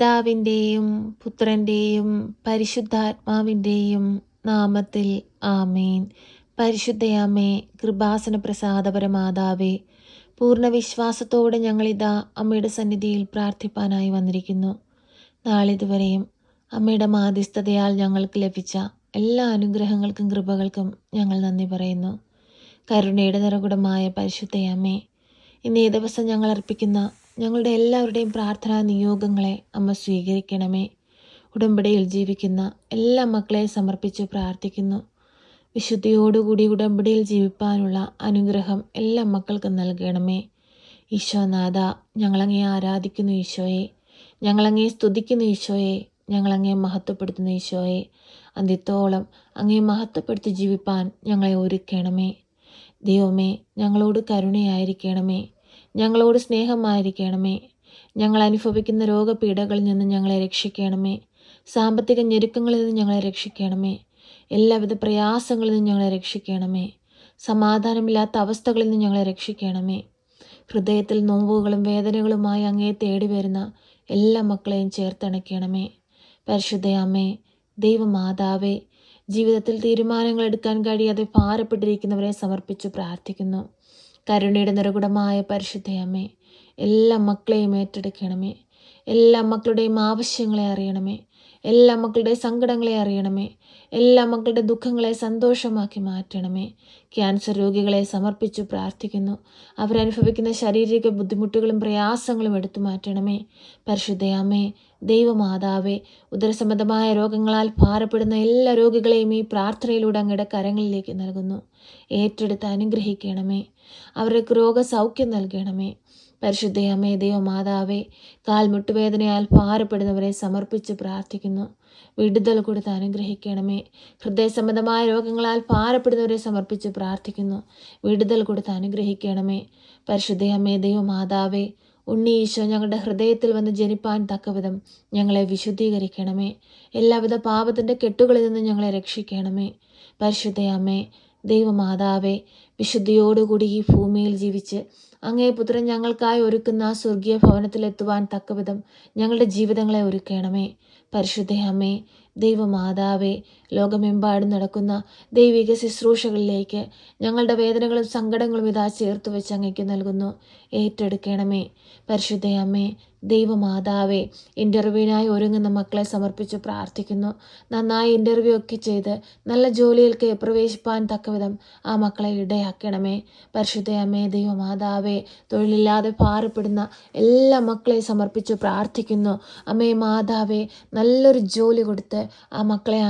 പിതാവിന്റെയും പുത്രന്റെയും പരിശുദ്ധാത്മാവിന്റെയും നാമത്തിൽ ആമേൻ. പരിശുദ്ധയമ്മേ കൃപാസന പ്രസാദപരമാതാവേ പൂർണ വിശ്വാസത്തോടെ ഞങ്ങളിതാ അമ്മയുടെ സന്നിധിയിൽ പ്രാർത്ഥിപ്പാനായി വന്നിരിക്കുന്നു. നാളിതുവരെയും അമ്മയുടെ മാധ്യസ്ഥതയാൽ ഞങ്ങൾക്ക് ലഭിച്ച എല്ലാ അനുഗ്രഹങ്ങൾക്കും കൃപകൾക്കും ഞങ്ങൾ നന്ദി പറയുന്നു. കരുണയുടെ നിറകുടമായ പരിശുദ്ധയമ്മേ ഇന്ന് ദിവസം ഞങ്ങൾ അർപ്പിക്കുന്ന ഞങ്ങളുടെ എല്ലാവരുടെയും പ്രാർത്ഥനാ നിയോഗങ്ങളെ അമ്മ സ്വീകരിക്കണമേ. ഉടമ്പടിയിൽ ജീവിക്കുന്ന എല്ലാ മക്കളെ സമർപ്പിച്ച് പ്രാർത്ഥിക്കുന്നു. വിശുദ്ധിയോടുകൂടി ഉടമ്പടിയിൽ ജീവിപ്പാനുള്ള അനുഗ്രഹം എല്ലാ മക്കൾക്കും നൽകണമേ. ഈശോനാഥ ഞങ്ങളങ്ങേ ആരാധിക്കുന്നു ഈശോയെ. ഞങ്ങളങ്ങേ സ്തുതിക്കുന്നു ഈശോയെ. ഞങ്ങളങ്ങേ മഹത്വപ്പെടുത്തുന്ന ഈശോയെ. അന്തിത്തോളം അങ്ങേ മഹത്വപ്പെടുത്തി ജീവിപ്പാൻ ഞങ്ങളെ ഒരുക്കണമേ. ദൈവമേ ഞങ്ങളോട് കരുണയായിരിക്കണമേ. ഞങ്ങളോട് സ്നേഹമായിരിക്കണമേ. ഞങ്ങൾ അനുഭവിക്കുന്ന രോഗപീഠകളിൽ നിന്ന് ഞങ്ങളെ രക്ഷിക്കണമേ. സാമ്പത്തിക ഞെരുക്കങ്ങളിൽ നിന്ന് ഞങ്ങളെ രക്ഷിക്കണമേ. എല്ലാവിധ പ്രയാസങ്ങളിൽ നിന്ന് ഞങ്ങളെ രക്ഷിക്കണമേ. സമാധാനമില്ലാത്ത അവസ്ഥകളിൽ നിന്ന് ഞങ്ങളെ രക്ഷിക്കണമേ. ഹൃദയത്തിൽ നോവുകളും വേദനകളുമായി അങ്ങേ തേടി വരുന്ന എല്ലാ മക്കളെയും ചേർത്തണയ്ക്കണമേ. പരിശുദ്ധയമ്മേ ദൈവമാതാവേ ജീവിതത്തിൽ തീരുമാനങ്ങൾ എടുക്കാൻ കഴിയാതെ ഭാരപ്പെട്ടിരിക്കുന്നവരെ സമർപ്പിച്ചു പ്രാർത്ഥിക്കുന്നു. കരുണയുടെ നിറകുടമായ പരിശുദ്ധയമ്മേ എല്ലാ മക്കളെയും ഏറ്റെടുക്കണമേ. എല്ലാ മക്കളുടെയും ആവശ്യങ്ങളെ അറിയണമേ. എല്ലാ മക്കളുടെയും സങ്കടങ്ങളെ അറിയണമേ. എല്ലാ മക്കളുടെ ദുഃഖങ്ങളെ സന്തോഷമാക്കി മാറ്റണമേ. ക്യാൻസർ രോഗികളെ സമർപ്പിച്ചു പ്രാർത്ഥിക്കുന്നു. അവരനുഭവിക്കുന്ന ശാരീരിക ബുദ്ധിമുട്ടുകളും പ്രയാസങ്ങളും എടുത്തു മാറ്റണമേ. പരിശുദ്ധയാമേ ദൈവമാതാവേ ഉദരസംബന്ധമായ രോഗങ്ങളാൽ ഭാരപ്പെടുന്ന എല്ലാ രോഗികളെയും ഈ പ്രാർത്ഥനയിലൂടെ അങ്ങയുടെ കരങ്ങളിലേക്ക് നൽകുന്നു. ഏറ്റെടുത്ത് അനുഗ്രഹിക്കണമേ. അവർക്ക് രോഗസൗഖ്യം നൽകണമേ. പരിശുദ്ധയമ്മേ ദൈവമാതാവേ കാൽമുട്ടുവേദനയാൽ ഭാരപ്പെടുന്നവരെ സമർപ്പിച്ച് പ്രാർത്ഥിക്കുന്നു. വിടുതൽ കൊടുത്ത് അനുഗ്രഹിക്കണമേ. ഹൃദയ സംബന്ധമായ രോഗങ്ങളാൽ ഭാരപ്പെടുന്നവരെ സമർപ്പിച്ച് പ്രാർത്ഥിക്കുന്നു. വിടുതൽ കൊടുത്ത് അനുഗ്രഹിക്കണമേ. പരിശുദ്ധയമ്മേ ദൈവമാതാവേ ഉണ്ണി ഈശോ ഞങ്ങളുടെ ഹൃദയത്തിൽ വന്ന് ജനിപ്പാൻ തക്കവിധം ഞങ്ങളെ വിശുദ്ധീകരിക്കണമേ. എല്ലാവിധ പാപത്തിന്റെ കെട്ടുകളിൽ നിന്നും ഞങ്ങളെ രക്ഷിക്കണമേ. പരിശുദ്ധയമ്മേ ദൈവമാതാവേ വിശുദ്ധിയോടുകൂടി ഈ ഭൂമിയിൽ ജീവിച്ച് അങ്ങേ പുത്രൻ ഞങ്ങൾക്കായി ഒരുക്കുന്ന ആ സ്വർഗീയ ഭവനത്തിലെത്തുവാൻ തക്കവിധം ഞങ്ങളുടെ ജീവിതങ്ങളെ ഒരുക്കണമേ. പരിശുദ്ധ അമ്മേ ദൈവമാതാവേ ലോകമെമ്പാടും നടക്കുന്ന ദൈവിക ശുശ്രൂഷകളിലേക്ക് ഞങ്ങളുടെ വേദനകളും സങ്കടങ്ങളും ഇതാ ചേർത്ത് വെച്ച് അങ്ങേക്ക് നൽകുന്നു. ഏറ്റെടുക്കണമേ. പരിശുദ്ധയമ്മേ ദൈവമാതാവേ ഇന്റർവ്യൂവിനായി ഒരുങ്ങുന്ന മക്കളെ സമർപ്പിച്ച് പ്രാർത്ഥിക്കുന്നു. നന്നായി ഇന്റർവ്യൂ ഒക്കെ ചെയ്ത് നല്ല ജോലിയിലേക്ക് പ്രവേശിപ്പാൻ തക്കവിധം ആ മക്കളെ ഇടയാക്കണമേ. പരിശുദ്ധയമ്മേ ദൈവമാതാവേ തൊഴിലില്ലാതെ ഭാരപ്പെടുന്ന എല്ലാ മക്കളെയും സമർപ്പിച്ച് പ്രാർത്ഥിക്കുന്നു. അമ്മേ മാതാവേ നല്ലൊരു ജോലി കൊടുത്ത് ആ മക്കളെ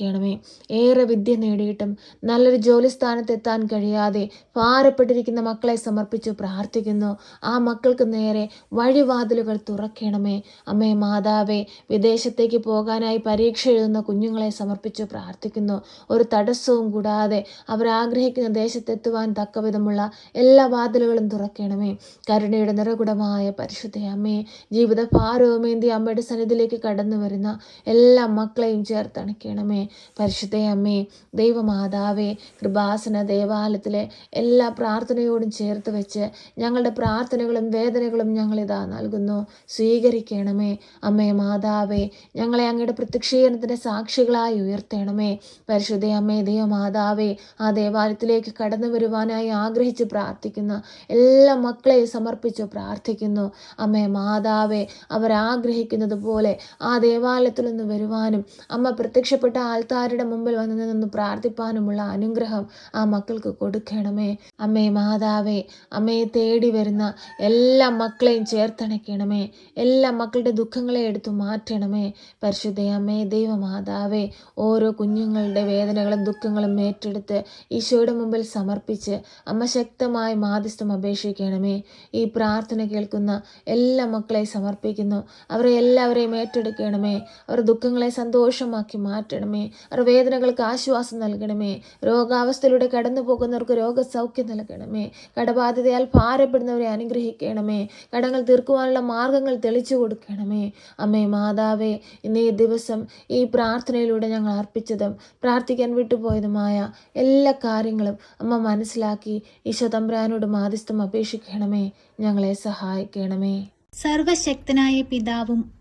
അനുഗ്രഹിക്കണമേ ഏറെ വിദ്യ നേടിയിട്ടും നല്ലൊരു ജോലി സ്ഥാനത്ത് എത്താൻ കഴിയാതെ ഭാരപ്പെട്ടിരിക്കുന്ന മക്കളെ സമർപ്പിച്ചു പ്രാർത്ഥിക്കുന്നു. ആ മക്കൾക്ക് നേരെ വഴിവാതിലുകൾ തുറക്കണമേ. അമ്മേ മാതാവേ വിദേശത്തേക്ക് പോകാനായി പരീക്ഷ എഴുതുന്ന കുഞ്ഞുങ്ങളെ സമർപ്പിച്ചു പ്രാർത്ഥിക്കുന്നു. ഒരു തടസ്സവും കൂടാതെ അവരാഗ്രഹിക്കുന്ന ദേശത്തെത്തുവാൻ തക്കവിധമുള്ള എല്ലാ വാതിലുകളും തുറക്കണമേ. കരുണയുടെ നിറകുടമായ പരിശുദ്ധ അമ്മേ ജീവിത ഭാരവുമേന്തി അമ്മയുടെ സന്നിധിയിലേക്ക് കടന്നു വരുന്ന എല്ലാ മക്കളെയും ചേർത്തണയ്ക്കണമേ പരിശുദ്ധ അമ്മേ ദൈവമാതാവേ കൃപാസന ദേവാലയത്തിലെ എല്ലാ പ്രാർത്ഥനയോടും ചേർത്ത് വെച്ച് ഞങ്ങളുടെ പ്രാർത്ഥനകളും വേദനകളും ഞങ്ങളിതാ നൽകുന്നു. സ്വീകരിക്കണമേ. അമ്മേ മാതാവേ ഞങ്ങളെ അങ്ങയുടെ പ്രത്യക്ഷീകരണത്തിന്റെ സാക്ഷികളായി ഉയർത്തണമേ. പരിശുദ്ധ അമ്മേ ദൈവമാതാവേ ആ ദേവാലയത്തിലേക്ക് കടന്നു വരുവാനായി ആഗ്രഹിച്ച് പ്രാർത്ഥിക്കുന്ന എല്ലാ മക്കളെയും സമർപ്പിച്ച് പ്രാർത്ഥിക്കുന്നു. അമ്മേ മാതാവേ അവരാഗ്രഹിക്കുന്നത് പോലെ ആ ദേവാലയത്തിൽ നിന്ന് വരുവാനും അമ്മ പ്രത്യക്ഷപ്പെട്ട ആൾത്താരുടെ മുമ്പിൽ വന്ന് നിന്ന് പ്രാർത്ഥിപ്പാനുമുള്ള അനുഗ്രഹം ആ മക്കൾക്ക് കൊടുക്കണമേ. അമ്മേ മാതാവേ അമ്മയെ തേടി വരുന്ന എല്ലാ മക്കളെയും ചേർത്തണയ്ക്കണമേ. എല്ലാ മക്കളുടെ ദുഃഖങ്ങളെ എടുത്തു മാറ്റണമേ. പരിശുദ്ധ അമ്മേ ദൈവമാതാവേ ഓരോ കുഞ്ഞുങ്ങളുടെ വേദനകളും ദുഃഖങ്ങളും ഏറ്റെടുത്ത് ഈശോയുടെ മുമ്പിൽ സമർപ്പിച്ച് അമ്മ ശക്തമായി മാധ്യസ്ഥം അപേക്ഷിക്കണമേ. ഈ പ്രാർത്ഥന കേൾക്കുന്ന എല്ലാ മക്കളെ സമർപ്പിക്കുന്നു. അവരെ എല്ലാവരെയും ഏറ്റെടുക്കണമേ. അവർ ദുഃഖങ്ങളെ സന്തോഷമാക്കി മാറ്റണമേ. അവർ വേദനകൾക്ക് ആശ്വാസം നൽകണമേ. രോഗാവസ്ഥയിലൂടെ കടന്നു പോകുന്നവർക്ക് രോഗസൗഖ്യം നൽകണമേ. കടബാധ്യതയാൽ ഭാരപ്പെടുന്നവരെ അനുഗ്രഹിക്കണമേ. കടങ്ങൾ തീർക്കുവാനുള്ള മാർഗങ്ങൾ തെളിച്ചു കൊടുക്കണമേ. അമ്മേ മാതാവേ ഇന്നേ ദിവസം ഈ പ്രാർത്ഥനയിലൂടെ ഞങ്ങൾ അർപ്പിച്ചതും പ്രാർത്ഥിക്കാൻ വിട്ടുപോയതുമായ എല്ലാ കാര്യങ്ങളും അമ്മ മനസ്സിലാക്കി ഈശോ തമ്പ്രാനോട് മാധ്യസ്ഥം അപേക്ഷിക്കണമേ. ഞങ്ങളെ സഹായിക്കണമേ. സർവശക്തനായ പിതാവും